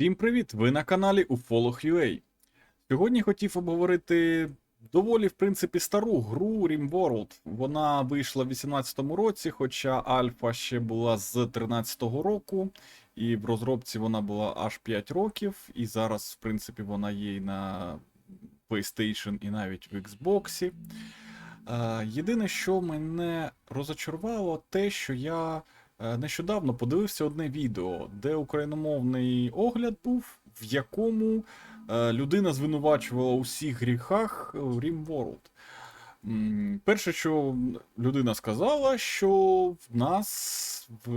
Всім привіт! Ви на каналі UFOLOG.ua. Сьогодні хотів обговорити доволі, в принципі, стару гру RimWorld. Вона вийшла в 2018 році, хоча альфа ще була з 2013 року, і в розробці вона була аж 5 років, і зараз, в принципі, вона є і на PlayStation, і навіть в Xbox. Е, Єдине, що мене розочарувало, те, що я нещодавно подивився одне відео, де україномовний огляд був, в якому е, людина звинувачувала у всіх гріхах в RimWorld. М, Перше, що людина сказала, що в нас в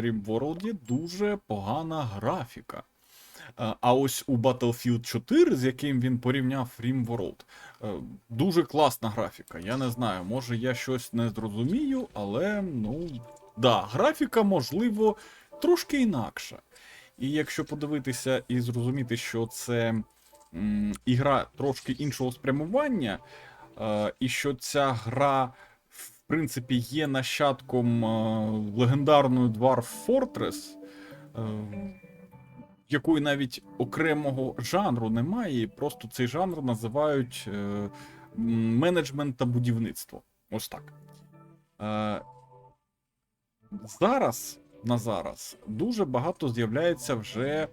RimWorld дуже погана графіка. Е, А ось у Battlefield 4, з яким він порівняв RimWorld, е, дуже класна графіка. Я не знаю, може я щось не зрозумію, але ну да, графіка, можливо, трошки інакша. І якщо подивитися і зрозуміти, що це м, ігра трошки іншого спрямування, е, і що ця гра, в принципі, є нащадком е, легендарної Dwarf Fortress, е, якої навіть окремого жанру немає, і просто цей жанр називають е, менеджмент та будівництво. Ось так. Е, зараз на зараз дуже багато з'являється вже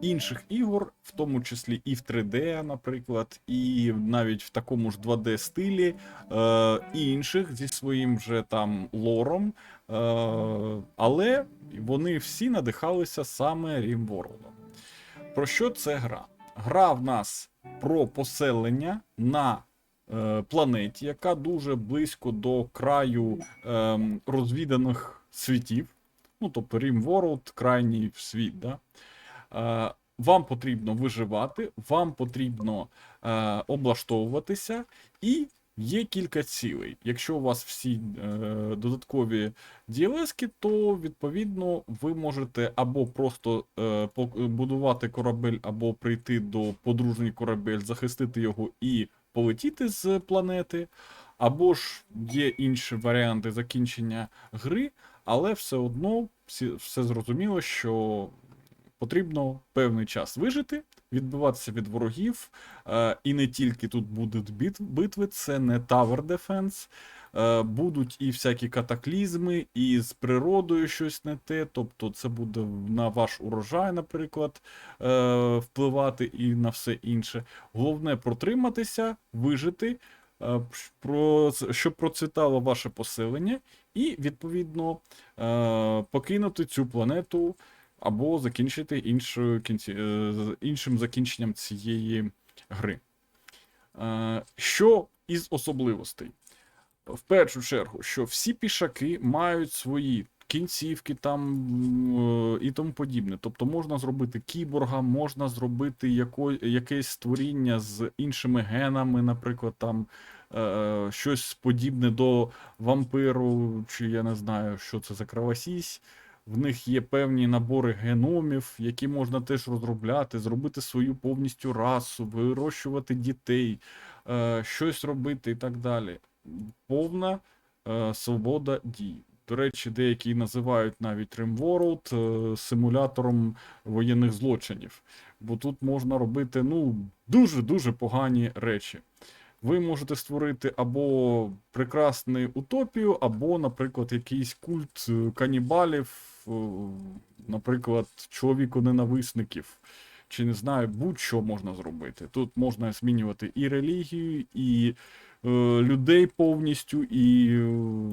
інших ігор, в тому числі і в 3D, наприклад, і навіть в такому ж 2D стилі, е, інших зі своїм вже там лором. Е, але вони всі надихалися саме RimWorld. Про що це гра? Гра в нас про поселення на е, планеті, яка дуже близько до краю е, розвіданих світів. Ну, тобто RimWorld, крайній світ. Да? Е, вам потрібно виживати, вам потрібно е, облаштовуватися, і є кілька цілей. Якщо у вас всі е, додаткові DLS, то відповідно ви можете або просто е, будувати корабель, або прийти до подружній корабель, захистити його і полетіти з планети, або ж є інші варіанти закінчення гри, але все одно все зрозуміло, що потрібно певний час вижити, відбиватися від ворогів. Е, і не тільки тут будуть бит- битви, це не Tower Defense. Е, будуть і всякі катаклізми, і з природою щось не те. Тобто, це буде на ваш урожай, наприклад, е, впливати і на все інше. Головне протриматися, вижити, щоб процвітало ваше поселення, і відповідно е, покинути цю планету або закінчити іншою кінці, е, іншим закінченням цієї гри. Е, Що із особливостей? В першу чергу, що всі пішаки мають свої кінцівки там е, і тому подібне. Тобто можна зробити кіборга, можна зробити яко, якесь створіння з іншими генами, наприклад, там е, щось подібне до вампиру, чи я не знаю, що це за кровосісь. В них є певні набори геномів, які можна теж розробляти, зробити свою повністю расу, вирощувати дітей, е, щось робити і так далі. Повна е, свобода дій. До речі, деякі називають навіть RimWorld е, симулятором воєнних злочинів, бо тут можна робити ну, дуже-дуже погані речі. Ви можете створити або прекрасну утопію, або, наприклад, якийсь культ е, канібалів, е, наприклад, чоловіко-ненависників. Чи не знаю, будь-що можна зробити. Тут можна змінювати і релігію, і е, людей повністю, і е,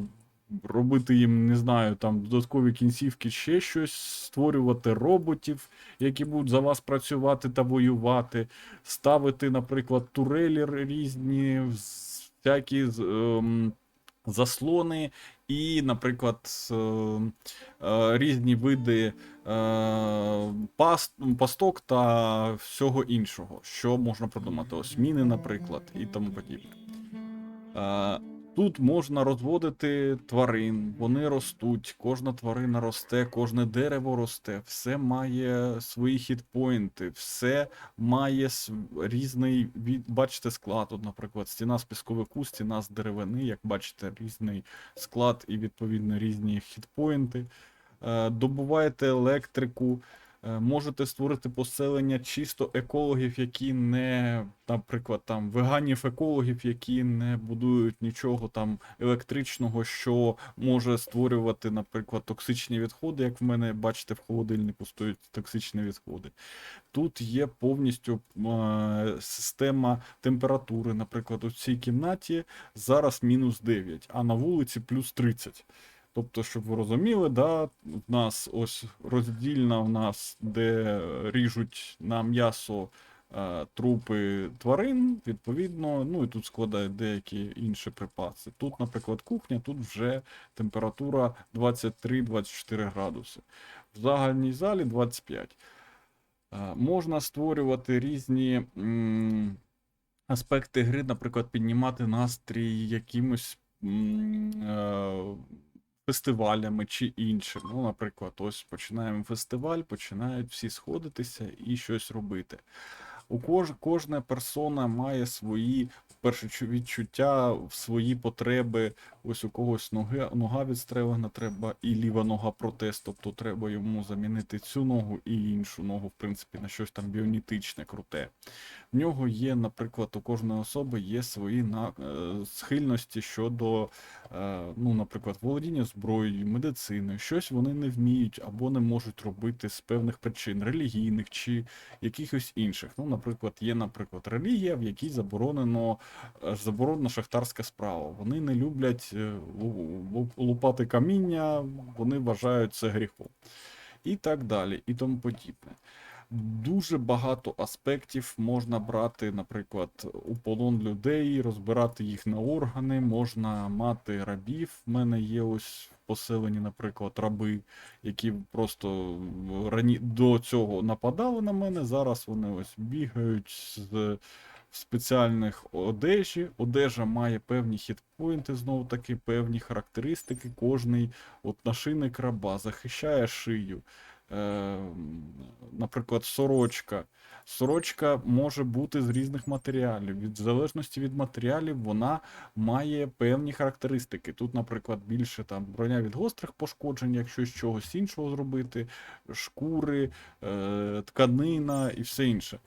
робити їм, не знаю, там додаткові кінцівки, ще щось, створювати роботів, які будуть за вас працювати та воювати, ставити, наприклад, турелі різні, всякі ем, заслони, і, наприклад, е, е, різні види е, паст, пасток та всього іншого, що можна придумати. Ось міни, наприклад, і тому подібне. Тут можна розводити тварин, вони ростуть, кожна тварина росте, кожне дерево росте, все має свої хітпоінти, все має різний бачите, склад. От, наприклад, стіна з пісковику, стіна з деревини, як бачите, різний склад і відповідно різні хітпоінти. Е, Добуваєте електрику, Можете створити поселення чисто екологів, які не, наприклад, там веганів екологів, які не будують нічого там електричного, що може створювати, наприклад, токсичні відходи, як в мене, бачите, в холодильнику стоять токсичні відходи. Тут є повністю е, система температури. Наприклад, у цій кімнаті зараз мінус 9, а на вулиці плюс 30. Тобто, щоб ви розуміли, да, в нас ось роздільна в нас, де ріжуть на м'ясо е, трупи тварин, відповідно, ну і тут складають деякі інші припаси. Тут, наприклад, кухня, тут вже температура 23-24 градуси. В загальній залі 25. Е, Можна створювати різні м, аспекти гри, наприклад, піднімати настрій якимось м, е, фестивалями чи іншим. Ну, наприклад, ось починаємо фестиваль, починають всі сходитися і щось робити. У кож, кожна персона має свої перші відчуття, свої потреби. Ось у когось ноги, нога відстрелена, треба і ліва нога протест, тобто треба йому замінити цю ногу і іншу ногу, в принципі, на щось там біонітичне, круте. В нього є, наприклад, у кожної особи є свої на, е, схильності щодо, е, ну, наприклад, володіння зброєю, медициною. Щось вони не вміють або не можуть робити з певних причин, релігійних чи якихось інших. Ну, наприклад, є, наприклад, релігія, в якій заборонено е, заборонена шахтарська справа. Вони не люблять е, лу- лу- лупати каміння, вони вважають це гріхом. І так далі, і тому подібне. Дуже багато аспектів можна брати, наприклад, у полон людей, розбирати їх на органи, можна мати рабів. В мене є ось в поселенні, наприклад, раби, які просто рані... до цього нападали на мене. Зараз вони ось бігають з в спеціальних одежі. Одежа має певні хітпоінти, знову таки, певні характеристики. Кожний от нашийник раба захищає шию. Е, наприклад, сорочка. Сорочка може бути з різних матеріалів. Від залежності від матеріалів вона має певні характеристики. Тут, наприклад, більше там броня від гострих пошкоджень, якщо з чогось іншого зробити, шкури, е, тканина і все інше.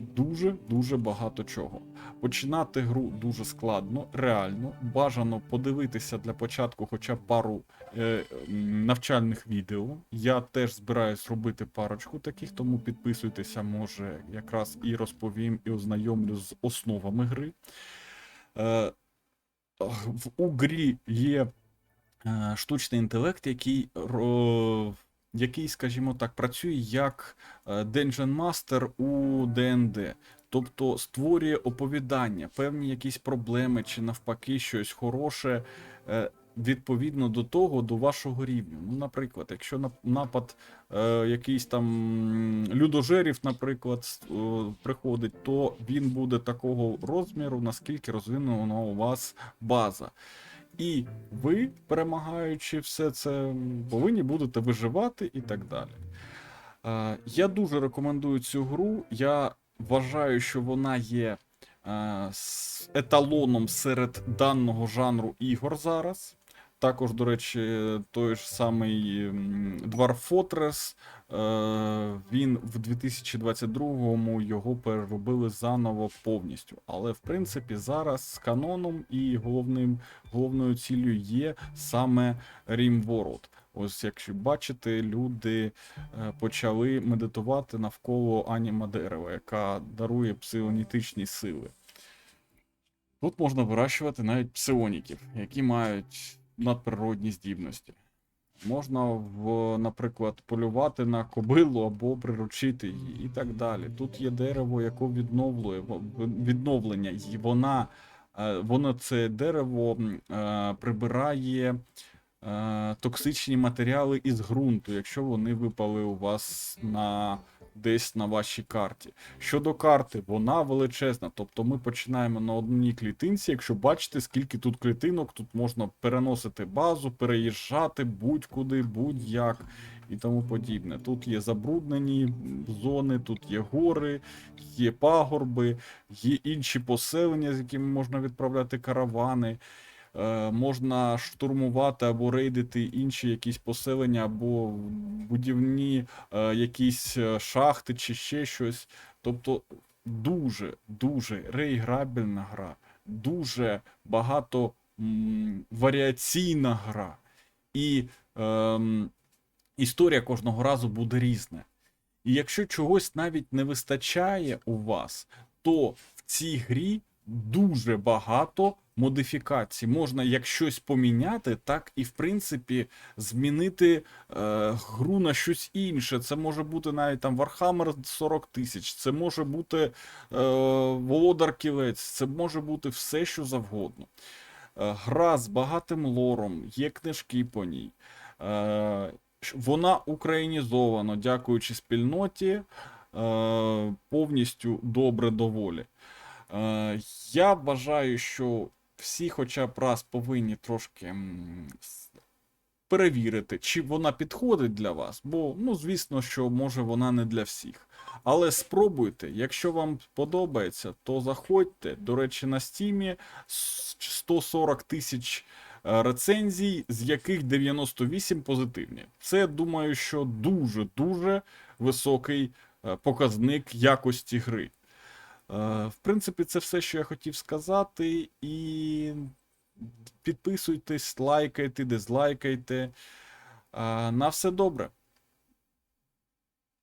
Дуже дуже багато чого. Починати гру дуже складно, реально. Бажано подивитися для початку хоча б пару е, навчальних відео. Я теж збираюсь робити парочку таких, тому підписуйтеся, може, якраз і розповім, і ознайомлю з основами гри. Е, в у грі є е, штучний інтелект, який, який, скажімо так, працює як е, Dungeon Master у ДНД. Тобто створює оповідання, певні якісь проблеми чи навпаки щось хороше е, відповідно до того, до вашого рівня. Ну, наприклад, якщо напад е, якийсь там людожерів, наприклад, о, приходить, то він буде такого розміру, наскільки розвинена у вас база. І ви, перемагаючи все це, повинні будете виживати і так далі. Е, Я дуже рекомендую цю гру. Я вважаю, що вона є е, еталоном серед даного жанру ігор зараз. Також, до речі, той ж самий Dwarf Fortress, е, він в 2022-му його переробили заново повністю. Але в принципі зараз з каноном і головним, головною ціллю є саме RimWorld. Ось, якщо бачите, люди е, почали медитувати навколо аніма дерева, яка дарує псионітичні сили. Тут можна вирощувати навіть псионіків, які мають надприродні здібності. Можна, в, наприклад, полювати на кобилу або приручити її і так далі. Тут є дерево, яке відновлює відновлення, і вона, е, воно це дерево е, прибирає е, токсичні матеріали із ґрунту, якщо вони випали у вас на десь на вашій карті. Щодо карти, вона величезна. Тобто ми починаємо на одній клітинці. Якщо бачите, скільки тут клітинок, тут можна переносити базу, переїжджати будь-куди, будь-як і тому подібне. Тут є забруднені зони, тут є гори, є пагорби, є інші поселення, з якими можна відправляти каравани. Е, можна штурмувати або рейдити інші якісь поселення, або будівні е, якісь е, шахти чи ще щось. Тобто дуже, дуже реіграбельна гра, дуже багато варіаційна гра. І ем, історія кожного разу буде різна. І якщо чогось навіть не вистачає у вас, то в цій грі дуже багато модифікацій. Можна як щось поміняти, так і в принципі змінити е, гру на щось інше. Це може бути навіть там Warhammer 40 тисяч, це може бути е, Володар Кілець, це може бути все, що завгодно. Е, гра з багатим лором, є книжки по ній. Е, вона українізована, дякуючи спільноті, е, повністю добре доволі. Е, я вважаю, що всі хоча б раз повинні трошки перевірити, чи вона підходить для вас, бо, ну, звісно, що може вона не для всіх. Але спробуйте, якщо вам подобається, то заходьте. До речі, на стімі 140 тисяч е, рецензій, з яких 98 позитивні. Це думаю, що дуже-дуже високий е, показник якості гри. Е, В принципі, це все, що я хотів сказати. І підписуйтесь, лайкайте, дизлайкайте. Е, На все добре.